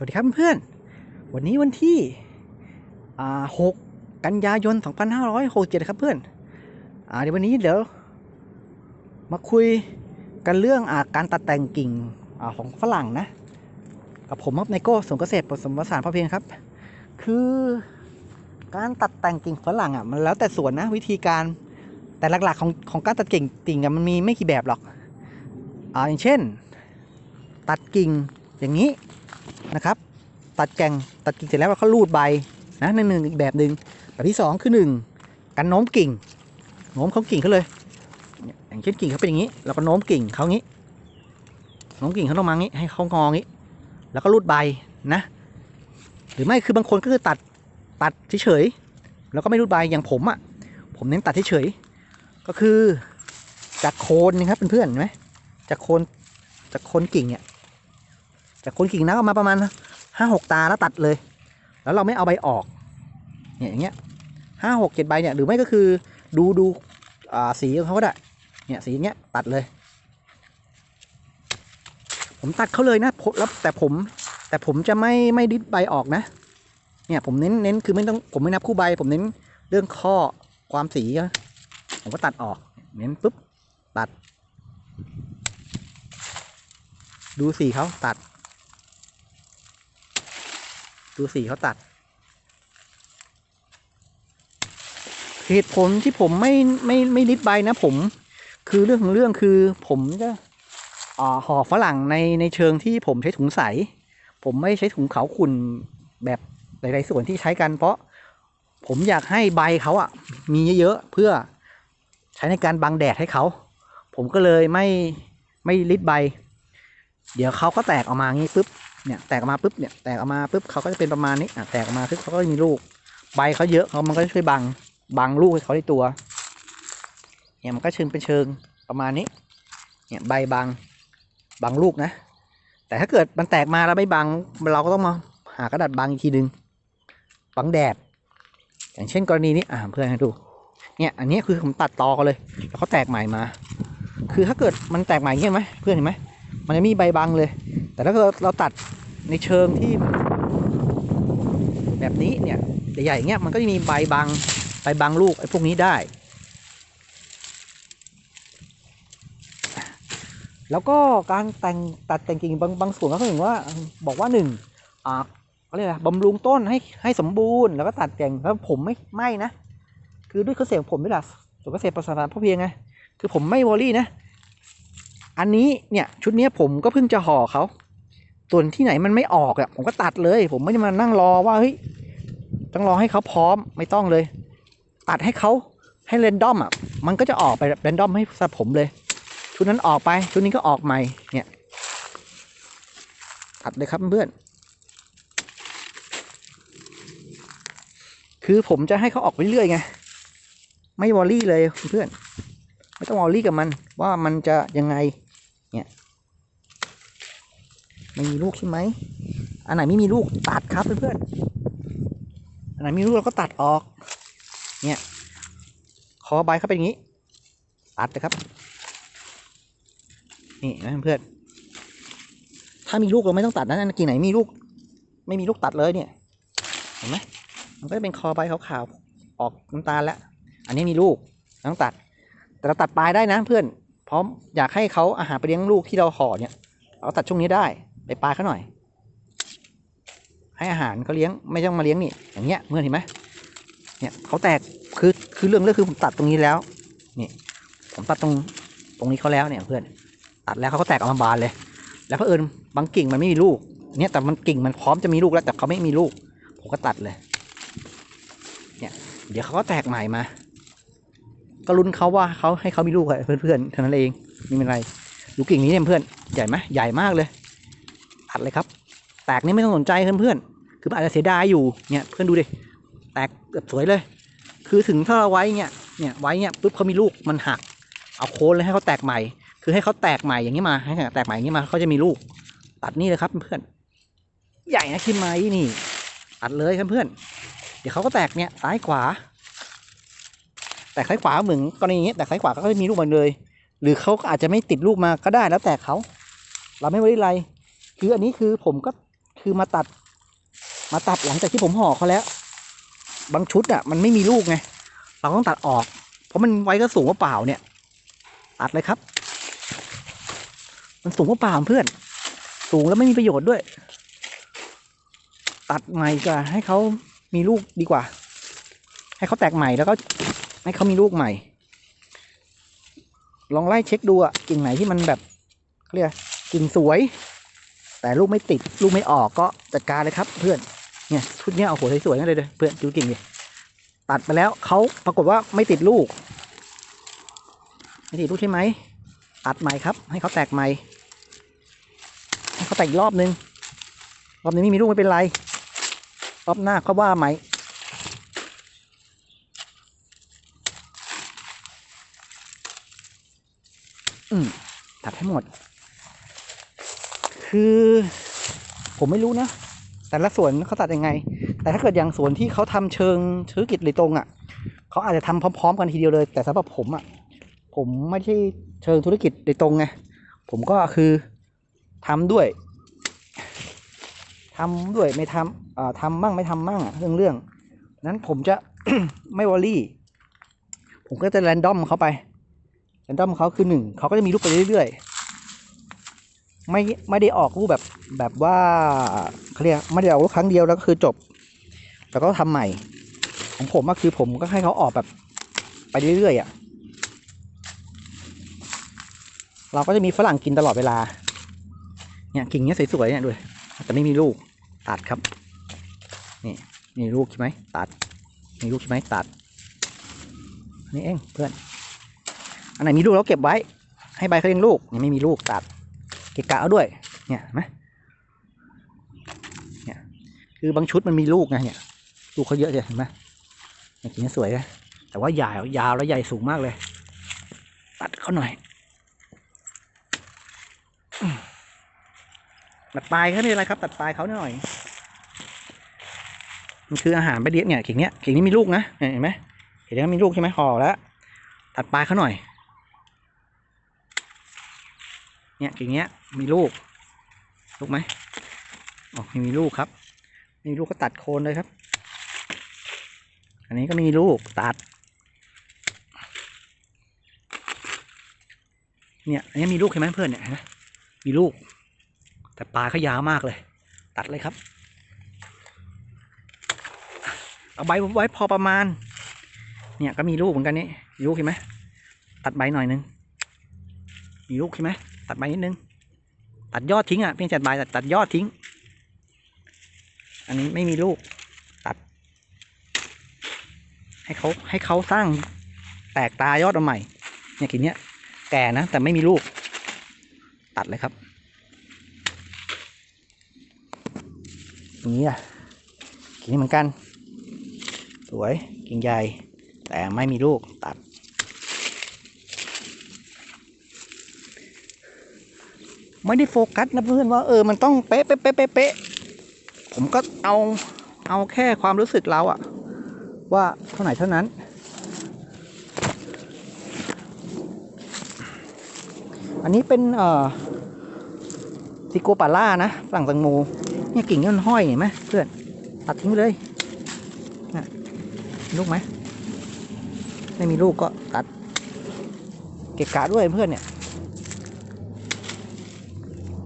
สวัสดีครับเพื่อน วันนี้วันที่อ่า6กันยายน 2567 ครับเพื่อนอเดี๋ยววันนี้เดี๋ยวมาคุยกันเรื่องอาการตัดแต่งกิ่งอของฝรั่งนะ กับผมครับไนโก้สวนเกษตรผสมผสานพอเพียงครับ คือการตัดแต่งกิ่งฝรั่งอะมันแล้วแต่สวนนะวิธีการแต่หลักๆของของการตัดกิ่งกิ่งอะมันมีไม่กี่แบบหรอกอ่าอย่างเช่น ตัดกิ่งอย่างนี้ นะครับ ตัดแก่งตัดกิ่งเสร็จแล้วเราก็รูดใบนะนั่นหนึ่งอีกแบบหนึ่งแบบที่สองคือหนึ่งการโน้มกิ่งโน้มเขากิ่งเขาเลยเนี่ยอย่างเช่นกิ่งเขาเป็นอย่างนี้เราก็โน้มกิ่งเขางี้โน้มกิ่งเขาลงมางี้ให้เขางองี้ แล้วก็รูดใบนะ หรือไม่คือบางคนก็คือตัดตัดเฉยๆแล้วก็ไม่รูดใบอย่างผมอะ่ะผมเน้นตัดเฉยๆก็คือจากโคนนะครับเพื่อนๆเห็นไหมจากโคนจากโคนกิ่งเนี่ย จากคนกิ่งนะออกมาประมาณห้าหกตาแล้วตัดเลย แล้วเราไม่เอาใบออก เนี่ยอย่างเงี้ยห้าหกเจ็ดใบเนี่ยหรือไม่ก็คือดูดูอ่าสีของเขาก็ได้เนี่ยสีอย่างเงี้ยตัดเลย ผมตัดเขาเลยนะแล้วแต่ผมแต่ผมจะไม่ไม่ดิดใบออกนะ เนี่ยผมเน้นเน้นคือไม่ต้องผมไม่นับคู่ใบ ผมเน้นเรื่องข้อความสีนะผมก็ตัดออก เน้นปุ๊บตัด ดูสีเขาตัด ดูสีเขาตัด เหตุผลที่ผมไม่ไม่ไม่ริดใบนะ ผม คือเรื่องของเรื่องคือ ผมจะห่อฝรั่งในในเชิงที่ผมใช้ถุงใส ผมไม่ใช้ถุงขาวขุ่นแบบหลาย ๆ ส่วนที่ใช้กันเพราะผมอยากให้ใบเขาอะมีเยอะๆเพื่อใช้ในการบังแดดให้เขา ผมก็เลยไม่ไม่ริดใบ เดี๋ยวเขาก็แตกออกมางี้ปุ๊บ เนี่ยแตกออกมาปุ๊บเนี่ยแตกออกมาปุ๊บเขาก็จะเป็นประมาณนี้อะแตกออกมาปุ๊บเขาก็มีลูก ใบเขาเยอะเขามันก็จะช่วยบังบังลูกให้เขาในตัว เนี่ยมันก็เชิงเป็นเชิงประมาณนี้ เนี่ยใบบังบังลูกนะ แต่ถ้าเกิดมันแตกมาแล้วไม่บังเราก็ต้องมาหากระดาษบังอีกทีหนึ่งบังแดด อย่างเช่นกรณีนี้อ่าเพื่อนให้ดู เนี่ยอันนี้คือผมตัดตอกันเลยแล้วเขาแตกใหม่มา คือถ้าเกิดมันแตกใหม่เงี้ยไหมเพื่อนเห็นไหมมันจะมีใบบังเลย แต่ถ้าเกิดเราตัดในเชิงที่ แบบนี้เนี่ยใหญ่ๆเงี้ยมันก็จะมีใบบังใบบังลูกไอ้พวกนี้ได้ แล้วก็การแต่งตัดแต่งกิ่งบางบางส่วนก็ถึงว่าบอกว่าหนึ่งอ่าเขาเรียกอะไรบำรุงต้นให้ให้สมบูรณ์แล้วก็ตัดแต่งแล้วผมไม่ไม่นะ คือด้วยเกษตรผมด้วยล่ะส่วนเกษตรประสานพ่อเพียงไงคือผมไม่วอรี่นะ อันนี้เนี่ยชุดนี้ผมก็เพิ่งจะห่อเขา ส่วนที่ไหนมันไม่ออกอะผมก็ตัดเลย ผมไม่ได้มานั่งรอว่าเฮ้ยต้องรอให้เขาพร้อมไม่ต้องเลย ตัดให้เขาให้เรนดอมอะมันก็จะออกไปเรนดอมให้สำหรับผมเลย ชุดนั้นออกไป ชุดนี้ก็ออกใหม่เนี่ยตัดเลยครับเพื่อนคือผมจะให้เขาออกไปเรื่อยไงไม่วอรี่เลยเพื่อน ไม่ต้องวอรี่กับมันว่ามันจะยังไงเนี่ย ไม่มีลูกใช่ไหมอันไหนไม่มีลูกตัดครับเพื่อนๆอันไหนมีลูกเราก็ตัดออก เนี่ยคอใบเขาเป็นอย่างนี้ ตัดเลยครับ นี่นะเพื่อนถ้ามีลูกเราไม่ต้องตัดนะอันกิ่ไหนมีลูก ไม่มีลูกตัดเลยเนี่ย เห็นไหมมันก็จะเป็นคอใบขาวๆออกน้ำตาลแล้ว อันนี้มีลูกต้องตัด แต่เราตัดปลายได้นะเพื่อน พร้อมอยากให้เขาอาหารไปเลี้ยงลูกที่เราห่อเนี่ย เราตัดช่วงนี้ได้ ไปปลาเขาหน่อย ให้อาหารเขาเลี้ยงไม่ต้องมาเลี้ยงนี่ อย่างเงี้ยเพื่อนเห็นไหมเนี่ยเขาแตกคือคือเรื่องเรื่องคือผมตัดตรงนี้แล้วนี่ผมตัดตรงตรงนี้เขาแล้วเนี่ยเพื่อนตัดแล้วเขาก็แตกออกมาบานเลย แล้วเพอเอิญบางกิ่งมันไม่มีลูกเนี่ยแต่มันกิ่งมันพร้อมจะมีลูกแล้วแต่เขาไม่มีลูก ผมก็ตัดเลย เนี่ย เดี๋ยวเขาก็แตกใหม่มา ก็ลุ้นเขาว่าเขาให้เขามีลูกอะเพื่อนๆเท่านั้นเองไม่เป็นไรดูกิ่งนี้เนี่ยเพื่อนใหญ่ไหมใหญ่มากเลย ตัดเลยครับ แตกนี่ไม่ต้องสนใจเพื่อนๆคืออาจจะเสียดายอยู่เนี่ยเพื่อนดูดิแตกเกือบสวยเลย คือถึงถ้าเราไว้เนี่ยเนี่ยไว้เนี่ยปุ๊บเขามีลูกมันหัก เอาโคนเลยให้เขาแตกใหม่ คือให้เขาแตกใหม่อย่างนี้มาให้แตกใหม่อย่างนี้มาเขาจะมีลูก ตัดนี่เลยครับเพื่อนใหญ่นะคิดไหมนี่ตัดเลยเพื่อนเดี๋ยวเขาก็แตกเนี่ยซ้ายขวา แต่ซ้ายขวาเหมือนกรณีนี้แต่ซ้ายขวาก็จะมีลูกมาเลย หรือเขาอาจจะไม่ติดลูกมาก็ได้แล้วแต่เขา เราไม่ไว้ไร คืออันนี้คือผมก็คือมาตัด มาตัดหลังจากที่ผมห่อเขาแล้ว บางชุดอะ มันไม่มีลูกไง เราต้องตัดออก เพราะมันไว้ก็สูงว่าเปล่าเนี่ย ตัดเลยครับ มันสูงว่าเปล่าเพื่อน สูงแล้วไม่มีประโยชน์ด้วย ตัดใหม่ก็ให้เขามีลูกดีกว่า ให้เขาแตกใหม่แล้วก็ให้เขามีลูกใหม่ ลองไล่เช็คดูอะกิ่งไหนที่มันแบบเขาเรียกกิ่งสวย แต่ลูกไม่ติดลูกไม่ออกก็จัดการเลยครับ เพื่อนเนี่ยชุดเนี้ยเอาหัวสวยๆนั่นเลยเลยเพื่อนดูกิ่งดิตัดไปแล้วเขาปรากฏว่าไม่ติดลูก ไม่ติดลูกใช่ไหมตัดใหม่ครับ ให้เขาแตกใหม่ให้เขาแตกอีกรอบนึงรอบนี้ไม่มีลูกไม่เป็นไรรอบหน้าเขาว่าไหมอืมตัดให้หมด คือ ผมไม่รู้นะ แต่ละสวนเขาตัดยังไง แต่ถ้าเกิดอย่างสวนที่เขาทำเชิงธุรกิจเลยตรงอะ่ะเขาอาจจะทำพร้อม ๆ กันทีเดียวเลย แต่สำหรับผมอะ่ะ ผมไม่ใช่เชิงธุรกิจโดยตรงไงผมก็คือทำด้วยทำด้วยไม่ทำอ่าทำบ้างไม่ทำบ้างอะเรื่องเรื่องนั้นผมจะไม่วอรี่ ผมก็จะแรนดอมเขาไปแรนดอมเขาคือหนึ่งเขาก็จะมีลูกไปเรื่อยๆ ไม่ไม่ได้ออกรูปแบบแบบว่าเขาเรียกไม่ได้ออกลูกครั้งเดียวแล้วก็คือจบ แล้วก็ทำใหม่ ของผมก็คือผมก็ให้เขาออกแบบ ไปเรื่อยๆอะ เราก็จะมีฝรั่งกินตลอดเวลา เนี่ยกิ่งเนี้ยสวยๆเนี่ยด้วยแต่ไม่มีลูกตัดครับ นี่มีลูกใช่ไหมตัด มีลูกใช่ไหมตัดนี่เองเพื่อน อันไหนมีลูกเราเก็บไว้ ให้ใบเขาเลี้ยงลูกยังไม่มีลูกตัด กะกะเอาด้วย เนี่ยเห็นไหมเนี่ยคือบางชุดมันมีลูกไงเนี่ยลูกเขาเยอะเลยเห็นไหมเนี่ยกิ่งนี้สวยนะแต่ว่ายาวยาวแล้วใหญ่สูงมากเลย ตัดเขาหน่อยตัดปลายเขาเนี่ยอะไรครับ ตัดปลายเขาหน่อยมันคืออาหารไปเลี้ยงเนี่ยกิ่งเนี้ยกิ่งนี้มีลูกนะเนี่ยเห็นไหมเห็นไหมมีลูกใช่ไหมห่อแล้วตัดปลายเขาหน่อย เนี่ยกิ่งเนี้ยมีลูกลูกไหมอ๋อไม่มีลูกครับมีลูกก็ตัดโคนเลยครับ อันนี้ก็มีลูกตัด เนี่ยอันนี้มีลูกเห็นไหมเพื่อนเนี่ยนไหมมีลูก แต่ปลายเขายาวมากเลย ตัดเลยครับ เอาใบไว้พอประมาณ เนี่ยก็มีลูกเหมือนกันนี่มีลูกเห็นไหมตัดใบหน่อยนึงมีลูกใช่ไหม ตัดใบนิดนึง ตัดยอดทิ้งอะเพียงแต่ใบแต่ตัดยอดทิ้ง อันนี้ไม่มีลูก ตัด ให้เขาให้เขาสร้างแตกตายอดมาใหม่เนี่ยกิ่งเนี้ย แก่นะ แต่ไม่มีลูก ตัดเลยครับอย่างนี้อะกิ่งนี้เหมือนกัน สวยกิ่งใหญ่แต่ไม่มีลูกตัด ไม่ได้โฟกัสนะเพื่อนว่าเออมันต้องเป๊ะเป๊ะเป๊ะเป๊ะผมก็เอาเอาแค่ความรู้สึกเราอะว่าเท่าไหร่เท่านั้น อันนี้เป็นเอ่อซิโกปาล่านะฝรั่งตังโมเนี่ยกิ่งนี่มันห้อยเห็นไหมเพื่อนตัดทิ้งไปเลยลูกไหมไม่มีลูกก็ตัด เกะกะด้วยเพื่อนเนี่ย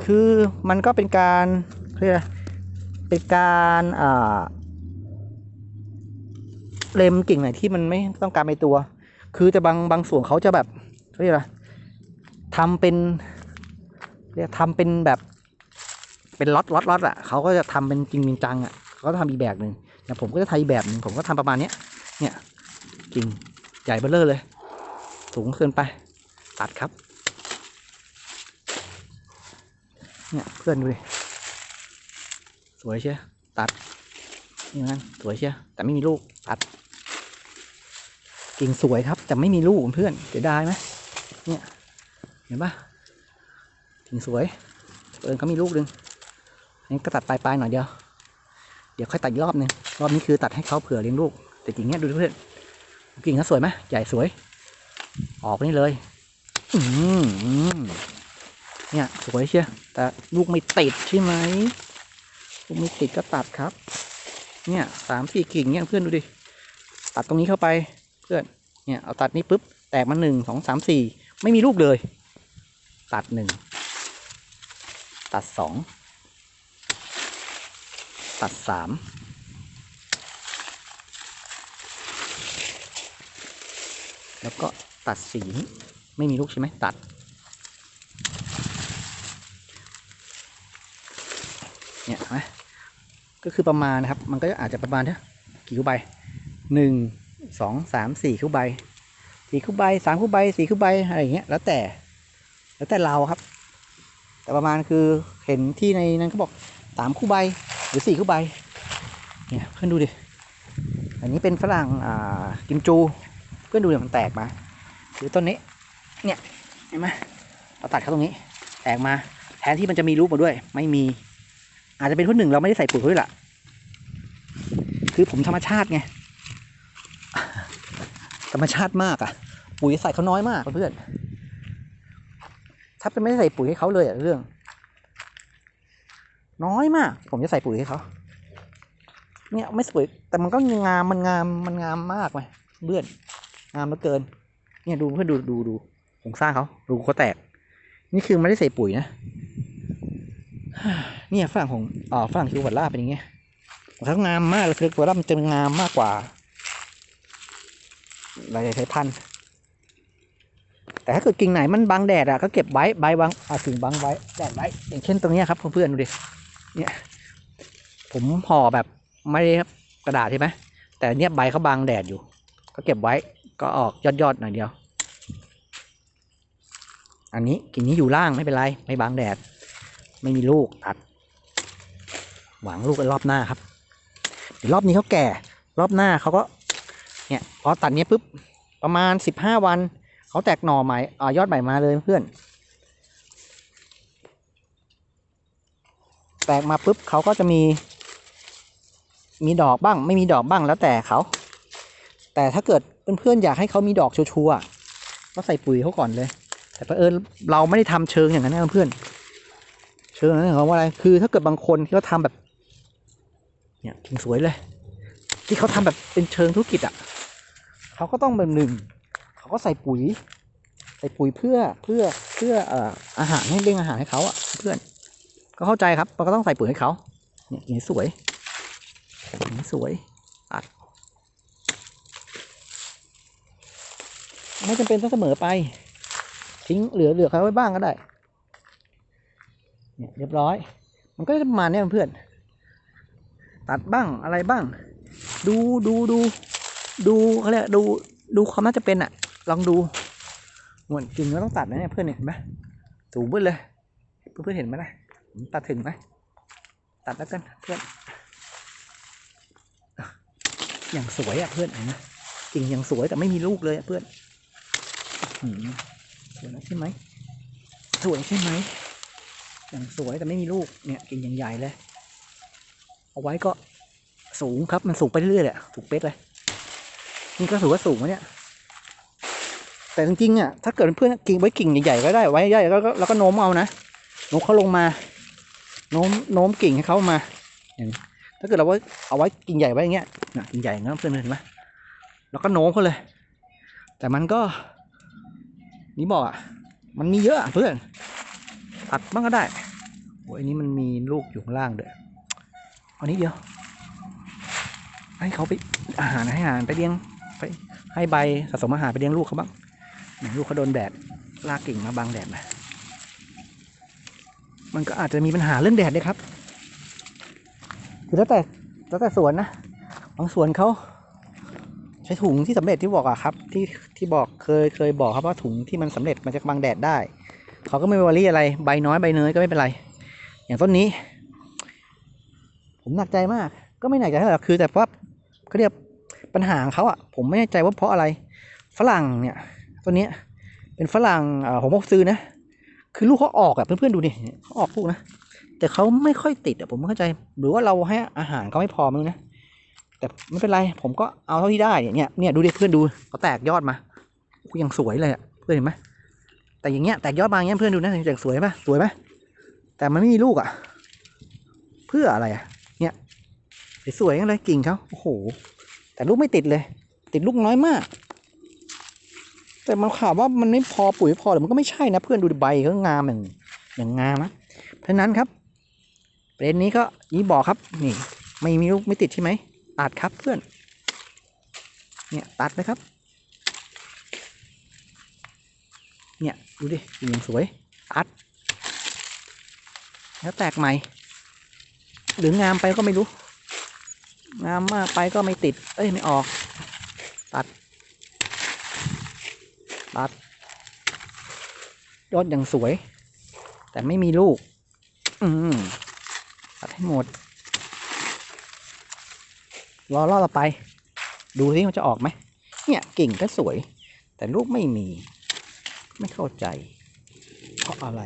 คือมันก็เป็นการเรียกเป็นการอ่าเล็มกิ่งไหนที่มันไม่ต้องการไปตัว คือแต่บางบางส่วนเขาจะแบบเรียกอะไรทำเป็นเรียกทำเป็นแบบเป็นล็อตล็อตล็อตอะเขาก็จะทำเป็นจริงจังอะเขาก็ทำอีกแบบหนึ่งแต่ผมก็จะทำอีกแบบหนึ่งผมก็ทำประมาณเนี้ยเนี่ยกิ่งใหญ่เบ้อเลอเลยสูงเกินไปตัดครับ เนี่ยเพื่อนดูดิสวยเชียวตัดนี่นั่นสวยเชียวแต่ไม่มีลูกตัดกิ่งสวยครับ แต่ไม่มีลูกเพื่อนเสียดายไหมเนี่ยเห็นปะกิ่งสวยเอิญก็มีลูกหนึ่งอันนี้ก็ตัดปลายๆหน่อยเดียว เดี๋ยวค่อยตัดอีกรอบหนึ่งรอบนี้คือตัดให้เขาเผื่อเลี้ยงลูก แต่กิ่งเนี้ยดูเพื่อนกิ่งเขาสวยไหมใหญ่สวย ออกนี่เลย อืม เนี่ยสวยเชียวแต่ลูกไม่ติดใช่ไหมลูกไม่ติดก็ตัดครับ เนี่ยสามสี่กิ่งเนี่ยเพื่อนดูดิ ตัดตรงนี้เข้าไปเพื่อน เนี่ยเอาตัดนี้ปุ๊บแตกมาหนึ่งสองสามสี่ไม่มีลูกเลย ตัดหนึ่งตัดสองตัดสามแล้วก็ตัดสีไม่มีลูกใช่ไหมตัด เนี่ยเห็นไหม ก็คือประมาณนะครับ มันก็อาจจะประมาณเท่ากี่คู่ใบหนึ่งสองสามสี่คู่ใบสี่คู่ใบสามคู่ใบสี่คู่ใบอะไรอย่างเงี้ยแล้วแต่ แล้วแต่เราครับ แต่ประมาณคือเห็นที่ในนั้นเขาบอกสามคู่ใบหรือสี่คู่ใบเนี่ยเพื่อนดูดิอันนี้เป็นฝรั่งอ่ากิมจู เพื่อนดูเนี่ยมันแตกมาหรือต้นนี้ เนี่ยเห็นไหมเราตัดเข้าตรงนี้ แตกมาแทนที่มันจะมีลูกมาด้วย ไม่มี อาจจะเป็นเพราะหนึ่งเราไม่ได้ใส่ปุ๋ยด้วยล่ะ คือผมธรรมชาติไง ธรรมชาติมากอะปุ๋ยใส่เขาน้อยมากเพื่อนถ้าเป็นไม่ได้ใส่ปุ๋ยให้เขาเลยอะเรื่อง น้อยมาก ผมจะใส่ปุ๋ยให้เขาเนี่ยไม่สวย แต่มันก็งามมันงามมันงามมากเลยเบื่อนงามเหลือเกิน เนี่ยดูเพื่อนดูดูดูโครงสร้างเขาดูเขาแตก นี่คือไม่ได้ใส่ปุ๋ยนะ เนี่ยฝรั่งของอ่าฝรั่งคิวบัตล่าเป็นอย่างเงี้ยเขางามมากเลยคือตัวล่ามันจะงามมากกว่า หลายๆสายพันธุ์แต่ถ้าเกิดกิ่งไหนมันบังแดดอะก็เก็บไว้ใบบังอ่ากิ่งบังไว้แดดไว้อย่างเช่นตรงเนี้ยครับเพื่อนๆดูดิเนี่ยผมห่อแบบไม่ได้กระดาษใช่ไหมแต่เนี้ยใบเขาบังแดดอยู่ ก็เก็บไว้ก็ออกยอดๆหน่อยเดียว อันนี้กิ่งนี้อยู่ล่างไม่เป็นไรไม่บังแดด ไม่มีลูกตัด หวังลูกกันรอบหน้าครับเดี๋ยวรอบนี้เขาแก่ รอบหน้าเขาก็เนี่ยพอตัดเนี้ยปุ๊บประมาณสิบห้าวันเขาแตกหน่อใหม่อายอดใหม่มาเลยเพื่อน แตกมาปุ๊บเขาก็จะมี มีดอกบ้าง ไม่มีดอกบ้างแล้วแต่เขา แต่ถ้าเกิดเพื่อนๆอยากให้เขามีดอกชัวร์ก็ใส่ปุ๋ยเขาก่อนเลย แต่เผอิญเราไม่ได้ทำเชิงอย่างนั้นนะเพื่อน เชิงนั้นหมายความว่าอะไร คือถ้าเกิดบางคนที่เขาทำแบบ เนี่ยกิ่งสวยเลย ที่เขาทำแบบเป็นเชิงธุรกิจอะเขาก็ต้องแบบหนึ่งเขาก็ใส่ปุ๋ย ใส่ปุ๋ยเพื่อเพื่อเพื่อเอ่ออาหารให้เลี้ยงอาหารให้เขาอะเพื่อน ก็เข้าใจครับเราก็ต้องใส่ปุ๋ยให้เขาเนี่ยกิ่งสวยกิ่งสวยอัดไม่จำเป็นต้องเสมอไป ทิ้งเหลือเหลือเขาไว้บ้างก็ได้ เนี่ยเรียบร้อย มันก็จะประมาณเนี้ยเพื่อน ตัดบ้างอะไรบ้าง ดูดูดูดูเขาเรียกดูดูความน่าจะเป็นอะลองดูเหมวนจริงก็ต้องตัดนะเนี่ยเพื่อนเห็นไหมสูงเบิ้ลเลย เพื่อนเห็นไหมล่ะผมตัดถึงไหมตัดแล้วกันเพื่อน อย่างสวยอะเพื่อนเห็นไหมกิ่งอย่างสวยแต่ไม่มีลูกเลยอะเพื่อนสวยนะใช่ไหมสวยใช่ไหม อย่างสวยแต่ไม่มีลูกเนี่ยกิ่งอย่างใหญ่เลย เอาไว้ก็สูงครับมันสูงไปเรื่อยๆเละสูงเป๊ะเลย นี่ก็ถือว่าสูงนะเนี่ย แต่จริงๆอะถ้าเกิดเพื่อนกิ่งไว้กิ่งใหญ่ๆก็ได้ไว้ใหญ่ๆแล้วก็แล้วก็โน้มเอานะโน้มเขาลงมาโน้มโน้มกิ่งให้เขามาอย่างถ้าเกิดเราไว้เอาไว้กิ่งใหญ่ไว้อย่างเงี้ยนะกิ่งใหญ่อย่างเงี้ยเพื่อนเห็นไหมแล้วก็โน้มเขาเลย แต่มันก็นี่บอกอะมันมีเยอะเพื่อน ตัดบ้างก็ได้โอ้ยอันนี้มันมีลูกอยู่ข้างล่างเด้วยเอานี้เดียว ให้เขาไปอาหารให้อาหารไปเลี้ยงไปให้ใบสะสมอาหารไปเลี้ยงลูกเขาบ้างเนี่ยลูกเขาโดนแดดลากกิ่งมาบังแดดนะมันก็อาจจะมีปัญหาเรื่องแดดด้วยครับคือแล้วแต่แล้วแต่สวนนะบางสวนเขาใช้ถุงที่สำเร็จที่บอกอะครับ ที่ที่บอกเคยเคยบอกครับว่าถุงที่มันสำเร็จมาจากบังแดดได้ เขาก็ไม่วอรี่อะไรใบน้อยใบเนยก็ไม่เป็นไร อย่างต้นนี้ ผมหนักใจมาก ก็ไม่หนักใจเท่าไหร่คือแต่ว่าเขาเรียกปัญหาของเขาอะผมไม่แน่ใจว่าเพราะอะไร ฝรั่งเนี่ยตัวเนี้เป็นฝรั่งผมบอกซื้อนะ คือลูกเขาออกอะเพื่อนๆดูดิเขาออกลูกนะแต่เขาไม่ค่อยติดอะผมไม่เข้าใจ หรือว่าเราให้อาหารเขาไม่พอมั้งนะแต่ไม่เป็นไร ผมก็เอาเท่าที่ได้เนี่ยเนี่ยดูดิเพื่อนดูเขาแตกยอดมากูยังสวยเลยอะเพื่อนเห็นไหม แต่อย่างเงี้ยแตกยอดมาอย่างเงี้ยเพื่อนดูนะอย่างสวยปะสวยปะแต่มันไม่มีลูกอะ เพื่ออะไรอะสวยๆกันเลยกิ่งเขาโอ้โห แต่ลูกไม่ติดเลย ติดลูกน้อยมาก แต่มันข่าวว่ามันไม่พอปุ๋ยไม่พอหรือมันก็ไม่ใช่นะ เพื่อนดูใบเขางามอย่างอย่างงามนะเพราะนั้นครับประเด็นนี้ก็ยี่บอกครับ นี่ไม่มีลูกไม่ติดใช่ไหมตัดครับเพื่อน เนี่ยตัดเลยครับ เนี่ย ดูดิกิ่งยังสวยตัด แล้วแตกใหม่ หรืองามไปก็ไม่รู้ งามมากไปก็ไม่ติด เอ้ยไม่ออก ตัด ตัด ยอดอย่างสวย แต่ไม่มีลูก อืมตัดให้หมด รอรอบต่อไป ดูสิมันจะออกไหม เนี่ยกิ่งก็สวย แต่ลูกไม่มี ไม่เข้าใจ เพราะอะไร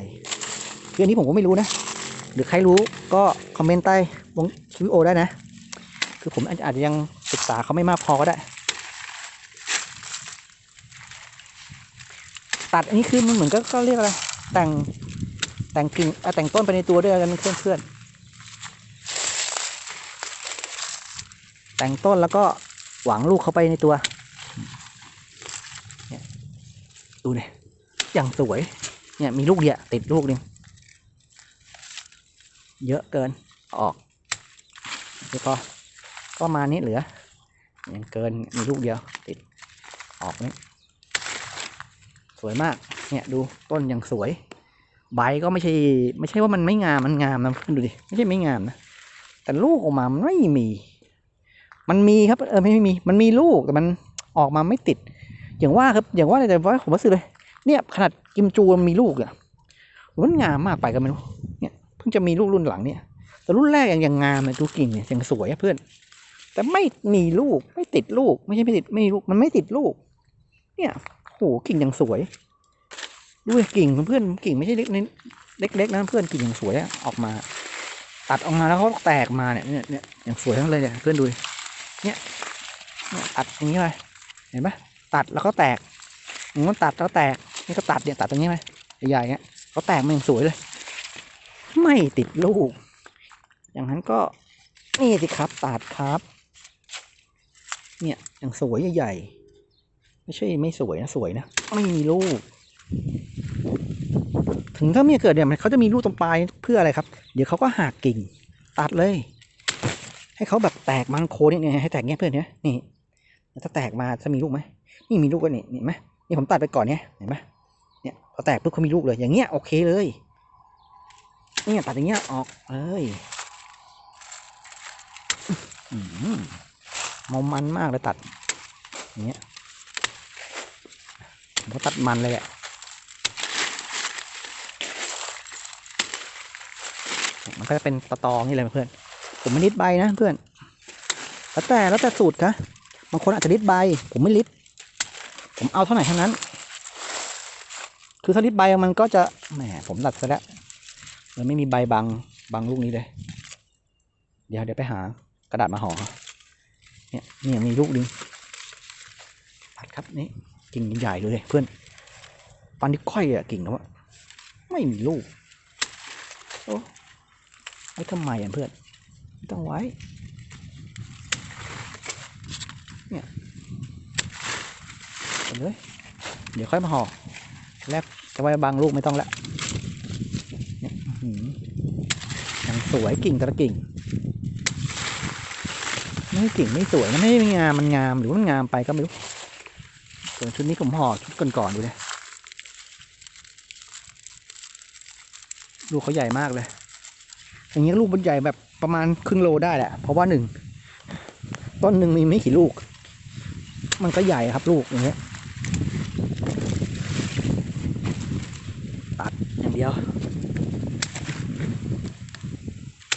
คืออันนี้ผมก็ไม่รู้นะ หรือใครรู้ก็คอมเมนต์ใต้วงคลิปวิดีโอได้นะ คือผมอาจจะยังศึกษาเขาไม่มากพอก็ได้ ตัดอันนี้คือมันเหมือนก็ก็เรียกอะไร แต่งแต่งกิ่งแต่งต้นไปในตัวด้วยกันเพื่อนเพื่อนๆแต่งต้นแล้วก็หวังลูกเข้าไปในตัวเนี่ยดูเนี่ย อย่างสวย เนี่ยมีลูกเดียวติดลูกหนึงเยอะเกินออกแล้วก็ก็มานี้เหลือยังเกินมีลูกเดียว ติดออกนี่สวยมาก เนี่ยดูต้นยังสวย ใบก็ไม่ใช่ ไม่ใช่ว่ามันไม่งามมันงามนะดูดิไม่ใช่ไม่งามนะแต่ลูกออกมามันไม่มี มันมีครับเออไม่ไม่มี มันมีลูกแต่มันออกมาไม่ติด อย่างว่าครับอย่างว่าแต่ว่าผมว่าซื้อเลย เนี่ยขนาดกิมจูมันมีลูกอะมันงามมากไปก็ไม่รู้เพิ่งจะมีลูกรุ่นหลังเนี่ย แต่รุ่นแรกยังยังงามเลยดูกิ่งเนี่ยยังสวยอะเพื่อน แต่ไม่มีลูกไม่ติดลูก ไม่ใช่ไม่ติดไม่มีลูกมันไม่ติดลูก เนี่ยโหกิ่งยังสวยดูดิกิ่งเพื่อนกิ่งไม่ใช่เล็กเล็กๆนะเพื่อนกิ่งยังสวยออกมา ตัดออกมาแล้วเขาแตกมาเนี่ยเนี่ยเนี่ยยังสวยทั้งเลยเนี่ยเพื่อนดูเนี่ยตัดอย่างนี้เลยเห็นปะตัดแล้วก็แตกมันตัดแล้วแตก นี่ก็ตัดเนี่ยตัดตรงนี้ไหมใหญ่ๆเงี้ยเขาแตกมันยังสวยเลย ไม่ติดลูก อย่างนั้นก็นี่สิครับตัดครับ เนี่ยอย่างสวยใหญ่ๆไม่ใช่ไม่สวยนะสวยนะไม่มีลูก ถึงถ้าเมียเกิดเนี่ยมันเขาจะมีลูกตรงปลายเพื่ออะไรครับ เดี๋ยวเขาก็หักกิ่ง ตัดเลย ให้เขาแบบแตกมันโคนเนี่ยให้แตกเงี้ยเพื่อนเนี่ยนี่ถ้าแตกมาจะมีลูกไหมนี่มีลูกก็นี่เห็นไหมนี่ผมตัดไปก่อนเนี่ยเห็นไหม เนี่ยพอแตกปุ๊บเขามีลูกเลย อย่างเงี้ยโอเคเลย เนี่ยตัดอย่างเงี้ยออกเอ้ยอมอมมันมากเลยตัดอย่างเงี้ยผมก็ตัดมันเลยแหละมันก็จะเป็นตอตอๆนี่เลยเพื่อน ผมไม่ลิดใบนะเพื่อน แล้วแต่แล้วแต่สูตรคะบางคนอาจจะลิดใบ ผมไม่ลิด ผมเอาเท่าไหร่เท่านั้น คือถ้าลิดใบมันก็จะแหมผมตัดซะแล้วมันไม่มีใบบังบังลูกนี้เลย เดี๋ยวเดี๋ยวไปหากระดาษมาห่อเนี่ยนี่ยังมีลูกดึงตัดครับนี่กิ่งใหญ่เลยเพื่อนปันที่ค่อยอะกิ่งเขาอะไม่มีลูกโอ้ไว้ทำไมอะเพื่อนไม่ต้องไว้เนี่ยเอาเลยเดี๋ยวค่อยมาห่อ แรกจะไว้บังลูกไม่ต้องละเนี่ยอื้อหือยังสวยกิ่งแต่ละกิ่ง ไม่กิ่งไม่สวยนะไม่ไม่งามมันงามหรือมันงามไปก็ไม่รู้ส่วนชุดนี้ผมห่อชุดก่อนๆดูเลยลูกเขาใหญ่มากเลย อย่างนี้ลูกมันใหญ่แบบประมาณครึ่งโลได้แหละ เพราะว่าหนึ่งต้นหนึ่งมีไม่กี่ลูก มันก็ใหญ่ครับลูกอย่างเงี้ยตัดอย่าง เดียว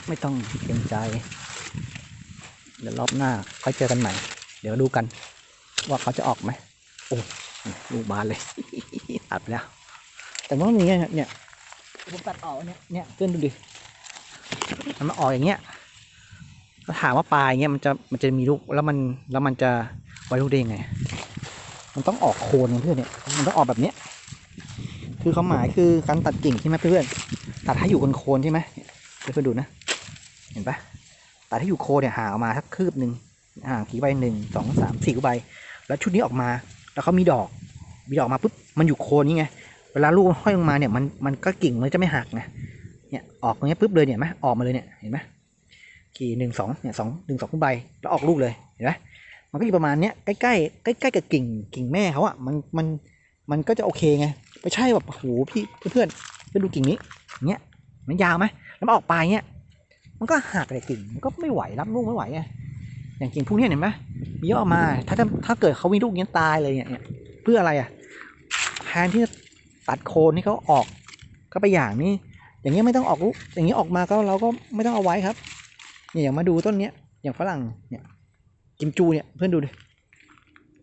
ไม่ต้องเกรงใจ เดี๋ยวรอบหน้าค่อยเจอกันใหม่ เดี๋ยวดูกัน ว่าเขาจะออกไหมโอ้ลูกบานเลยตัดไปแล้ว แต่ว่ามีเนี่ยเนี่ยผมตัดออกเนี่ยเนี่ยเพื่อนดูดิมันมาออกอย่างเงี้ยแล้วถามว่าปลายเงี้ยมันจะมันจะมีลูกแล้วมันแล้วมันจะไว้ลูกได้ยังไง มันต้องออกโคนเพื่อนเนี่ยมันต้องออกแบบเนี้ย คือความหมายคือการตัดกิ่งใช่ไหมเพื่อนตัดให้อยู่บนโคนใช่ไหมเพื่อนๆดูนะ เห็นปะตัดให้อยู่โคนเนี่ยหาออกมาสักคืบหนึ่งห่างกี่ใบหนึ่งสองสามสี่ใบ แล้วชุดนี้ออกมา แล้วเขามีดอก มีดอกมาปุ๊บมันอยู่โคนนี่ไงเวลาลูกห้อยลงมาเนี่ยมันมันก็กิ่งมันจะไม่หักนะเนี่ยออกตรงนี้ปุ๊บเลยเนี่ยไหมออกมาเลยเนี่ยเห็นไหมกี่หนึ่งสองเนี่ยสองหนึ่งสองใบแล้วออกลูกเลยเห็นไหมมันก็อยู่ประมาณเนี้ยใกล้ใกล้ใกล้ใกล้กับกิ่งกิ่งแม่เขาอะมันมัน มันก็จะโอเคไงไม่ใช่แบบโอ้โหพี่เพื่อนๆไปดูกิ่งนี้เงี้ยมันยาวไหมแล้วมันออกปลายเงี้ยมันก็หักเลยกิ่งมันก็ไม่ไหวรับลูกไม่ไหวไงอย่างกิ่งพวกนี้เห็นไหมมีเยอะออกมาถ้าถ้าถ้าเกิดเขามีลูกอย่างนี้ยตายเลยเนี่ยเพื่ออะไรอะแทนที่จะตัดโคนให้เขาออกก็ไปอย่างนี้ อย่างเงี้ยไม่ต้องออกลูกอย่างนี้ออกมาก็เราก็ไม่ต้องเอาไว้ครับเนี่ยอย่างมาดูต้นเนี้ยอย่างฝรั่งเนี่ยกิมจูเนี่ยเพื่อนดูดิ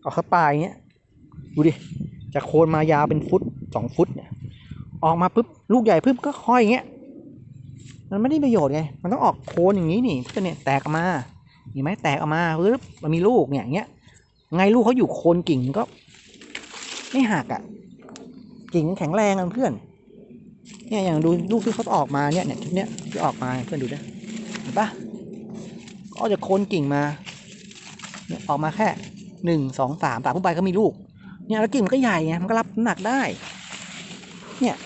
ออกเข้าปลายเงี้ยดูดิ จากโคนมายาวเป็นฟุตสองฟุตเนี่ยออกมาปุ๊บลูกใหญ่ปุ๊บก็ห้อยอย่างเงี้ยมันไม่ได้ประโยชน์ไงมันต้องออกโคนอย่างนี้นี่เพื่อนเนี่ยแตกออกมาเห็นไหมแตกออกมาปุ๊บมันมีลูกเนี่ยอย่างเงี้ยไงลูกเขาอยู่โคนกิ่งก็ ไม่หักอะ กิ่งแข็งแรงอะเพื่อน เนี่ยอย่างดูลูกที่เขาออกมาเนี่ยเนี่ยชุดเนี้ยที่ออกมาเพื่อนดูนะเห็นปะก็จะโคนกิ่งมาเนี่ยออกมาแค่หนึ่งสองสามสามผู้ใบก็มีลูก เนี่ยแล้วกิ่งมันก็ใหญ่ไงมันก็รับหนักได้ เนี่ย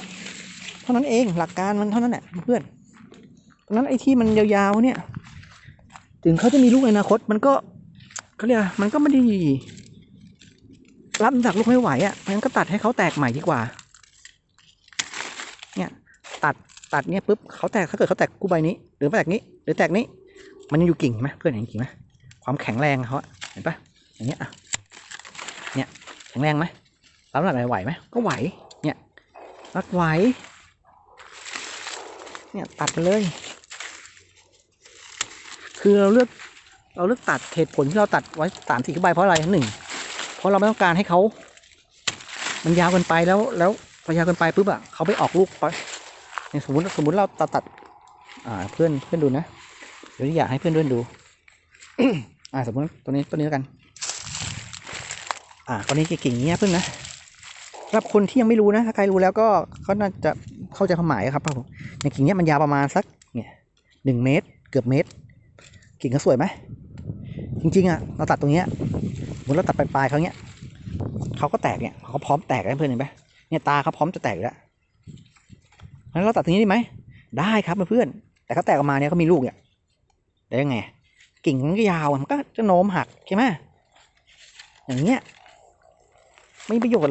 เท่านั้นเองหลักการมันเท่านั้นแหละเพื่อนเพราะนั้นไอ้ที่มันยาวๆเนี่ย ถึงเขาจะมีลูกในอนาคตมันก็เขาเรียกมันก็ไม่ได้รับหนักลูกไม่ไหวอะงั้นก็ตัดให้เขาแตกใหม่ดีกว่า เนี่ยตัดตัดเนี่ยปุ๊บเขาแตกถ้าเกิดเขาแตกกู้ใบนี้ หรือแตกนี้ หรือแตกนี้ มันยังอยู่กิ่งเห็นไหมเพื่อนเห็นกิ่งไหมความแข็งแรงเขาเห็นปะอย่างเงี้ยอะเนี่ย แข็งแรงไหมรับน้ำหนักไหวไหมก็ไหว เนี่ยรักไหว เนี่ยตัดไปเลย คือเราเลือก เราเลือกตัดเหตุผลที่เราตัดไว้สามสี่ใบเพราะอะไรหนึ่งเพราะเราไม่ต้องการให้เขา มันยาวเกินไปแล้ว แล้วพอยาวเกินไปปุ๊บอะเขาไปออกลูกไปเนี่ยสมมติสมมติเราตัดตัด อ่า เพื่อนเพื่อนดูนะ เดี๋ยวอยากให้เพื่อนเพื่อนดู อ่าสมมติตัวนี้ตัวนี้แล้วกัน อ่าตัวนี้กิ่งๆเนี้ยเพื่อนะสำหรับคนที่ยังไม่รู้นะถ้าใครรู้แล้วก็เขาน่าจะเข้าใจความหมายครับผมอย่างกิ่งเนี้ยมันยาวประมาณสักเนี่ยหนึ่งเมตร เกือบเมตร กิ่งก็สวยไหมจริงๆอะเราตัดตรงเนี้ยสมมติเราตัดปลายๆเขาเนี้ยเขาก็แตกเนี่ยเขาพร้อมแตกแล้วเพื่อนเห็นไหมเนี่ยตาเขาพร้อมจะแตกอยู่แล้วงั้นเราตัดตรงนี้ได้ไหมได้ครับเพื่อนแต่เขาแตกออกมาเนี่ยเขามีลูกเนี่ยได้ยังไง กิ่งมันก็ยาวมันก็จะโน้มหักใช่ไหมอย่างเงี้ย ไม่ประโยชน์เลย